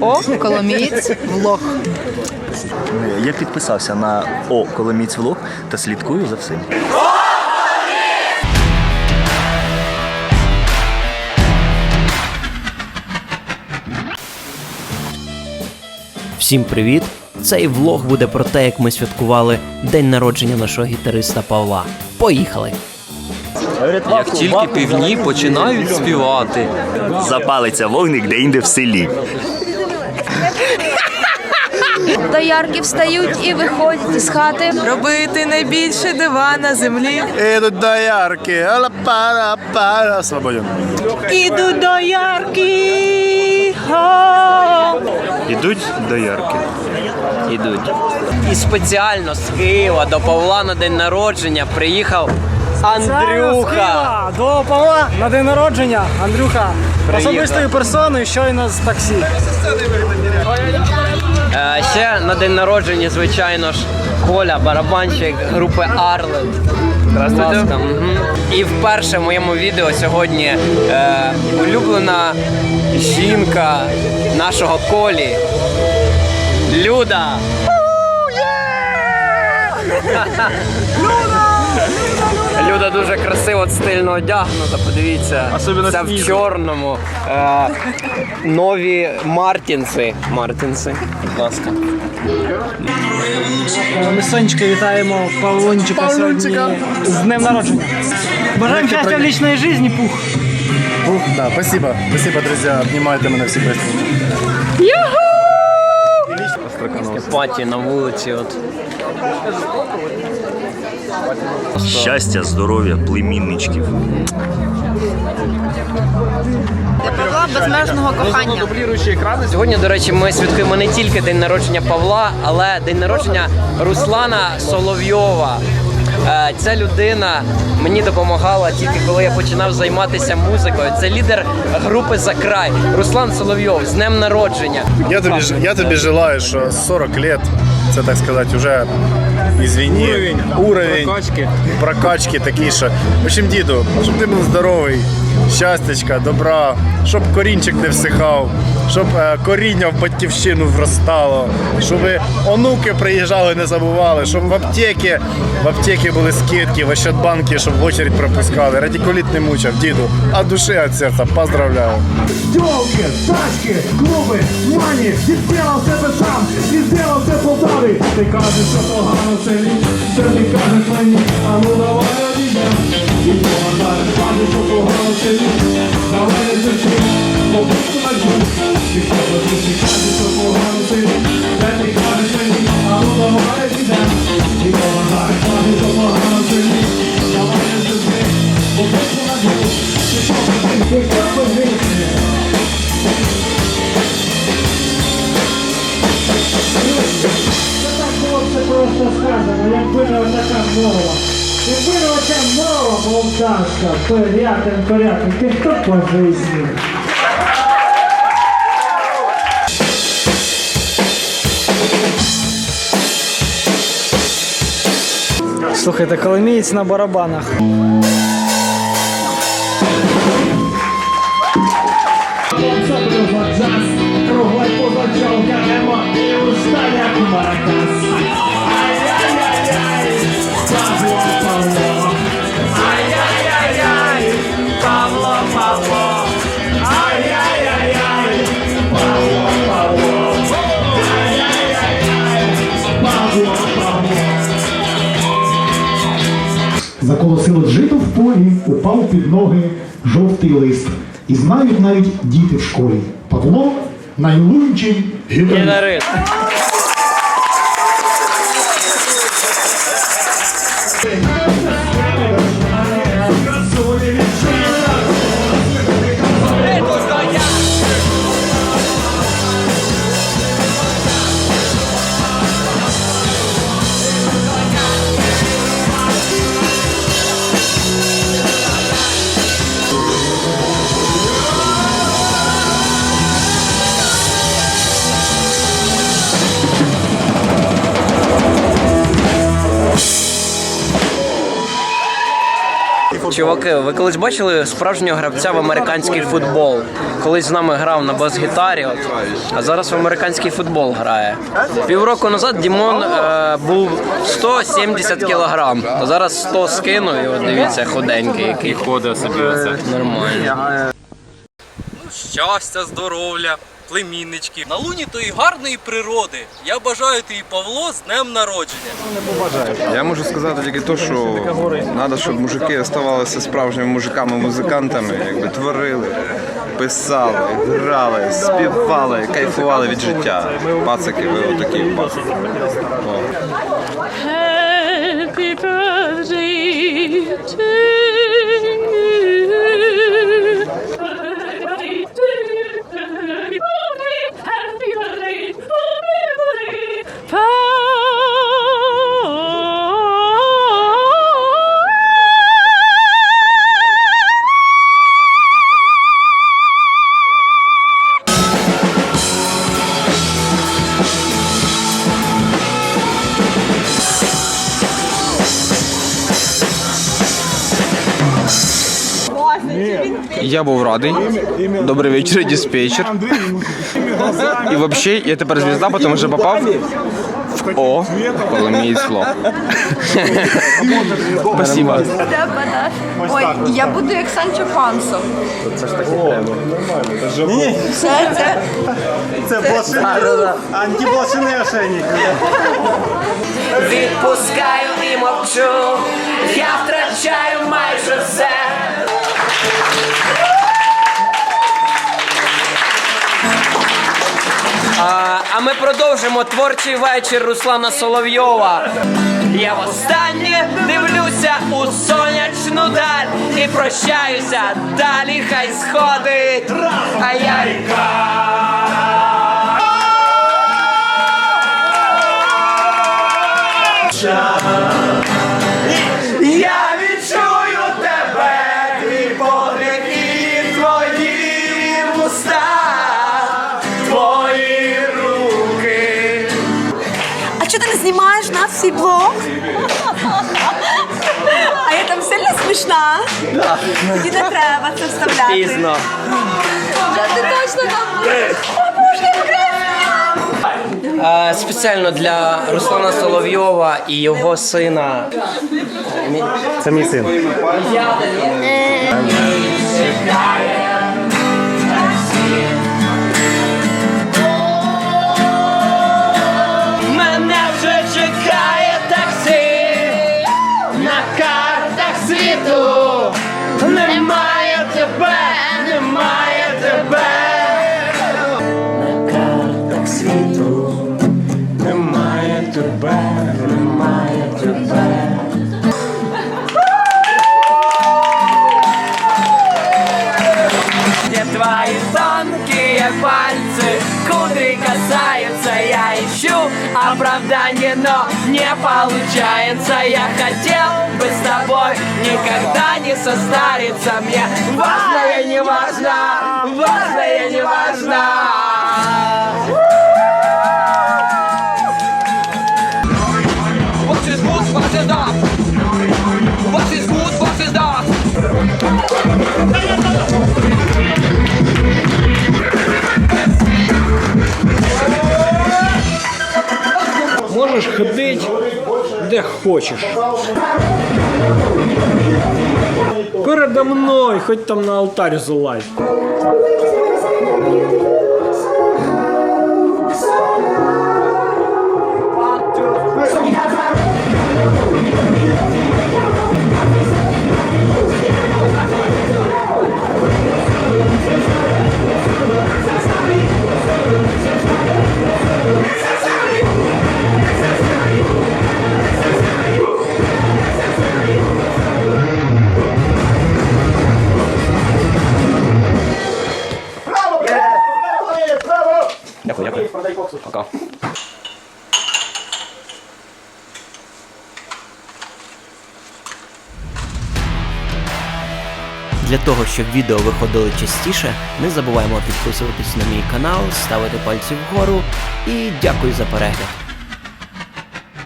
О, Коломієць, влог. Я підписався на О Коломіць Влог та слідкую за всім. Всім привіт! Цей влог буде про те, як ми святкували день народження нашого гітариста Павла. Поїхали! Як тільки півні починають співати. Запалиться вогник де-інде в селі. Доярки встають і виходять із хати. Робити найбільше дива на землі. Идут доярки, ала пара свободен. Іду до ярки. Ідуть доярки. Ідуть. І спеціально з Києва до Павла на день народження приїхав Андрюха. До Павла на день народження, Андрюха. Особистою персоною щойно з таксі. Е, ще на день народження, звичайно ж, Коля, барабанщик групи Арлет. Здравствуйте. І вперше в моєму відео сьогодні е, улюблена жінка нашого Колі. Люда. Люда дуже красиво, стильно одягнута. Подивіться, це в чорному. Е, нові Мартінси. Мартінси, будь ласка. Ми з Сонечкою вітаємо Павлончика сьогодні з днем народження. Бажаємо щастя в лічній житті, пух. Ух, да, спасибо. Спасибо, друзья. Обнимайте мене всі прості. Паті на вулиці. От. Щастя, здоров'я, племінничків. Павла безмежного кохання. Сьогодні, до речі, ми святкуємо не тільки день народження Павла, але день народження Руслана Соловйова. Е, Ця людина мені допомагала тільки коли я починав займатися музикою. Це лідер групи за край Руслан Соловйов з днем народження. Я тобі, ж- я тобі желаю, що 40 лет, це так сказати, вже извини, уровень, уровень прокачки. прокачки такий, що. В общем, діду, щоб ти був здоровий, щастячка, добра, щоб корінчик не всихав, щоб е, коріння в батьківщину вростало, щоб онуки приїжджали, не забували, щоб в аптеки, в аптеки були скидки, в Ощадбанки, щоб в очередь пропускали. Радикуліт не мучав, діду. А душі від серця поздравляю. Тілки, тачки, клуби, мані, ти себе сам, ти зробив це Полтаві. Ти кажеш, що погано в селі, що ти кажеш мені, а ну давай одійдем. І погадаєш, кажеш, що погано в селі, давай не зачи, побудь на дні. Ти кажеш, ти кажеш, що погано в селі, що ти кажеш мені, а ну давай одійдем. Оця мова полтавська, порятин, порятин, ти хто по житті? Слухайте, Коломієць на барабанах. Заколосило жито в полі, упав під ноги жовтий лист. І знають навіть діти в школі. Павло найлунчий гітарист. Чуваки, ви колись бачили справжнього гравця в американський футбол? Колись з нами грав на бас-гітарі, от, а зараз в американський футбол грає. Півроку назад Дімон е, був 170 кілограм, а зараз 100 скинув і от дивіться, худенький який. ходить собі оце. Нормально. щастя, здоров'я, племіннички. На луні тої гарної природи. Я бажаю тобі, Павло, з днем народження. Я можу сказати тільки те, що треба, щоб мужики оставалися справжніми мужиками-музикантами, якби творили, писали, грали, співали, кайфували від життя. Пацики, ви отакі пацики. Happy birthday to Я був радий. Добрий вечір, диспетчер. І взагалі, я тепер звізда, тому що попав в О, Коломієць флоп. Спасибо. Ой, я буду як Санчо Пансо. Це ж таки треба. Це, це, Антиблошиний ошейник. Відпускаю і мовчу, я втрачаю майже все. А, ми продовжимо творчий вечір Руслана Соловйова. Я востаннє дивлюся у сонячну даль і прощаюся, далі хай сходить. А я Я смішна? Тоді не треба це вставляти. Пізно. Та ти точно там будеш. О, Боже, я Е, спеціально для Руслана Соловйова і його сина. Це мій син. Мене ищу оправдание, но не получается. Я хотел бы с тобой никогда не состариться. Мне важно и не важно, важно и не важно. What is good, what is that? What is good, what де хочеш. Передо мною, хоч там на алтарь залазь. Пока. Для того, щоб відео виходили частіше, не забуваємо підписуватись на мій канал, ставити пальці вгору і дякую за перегляд.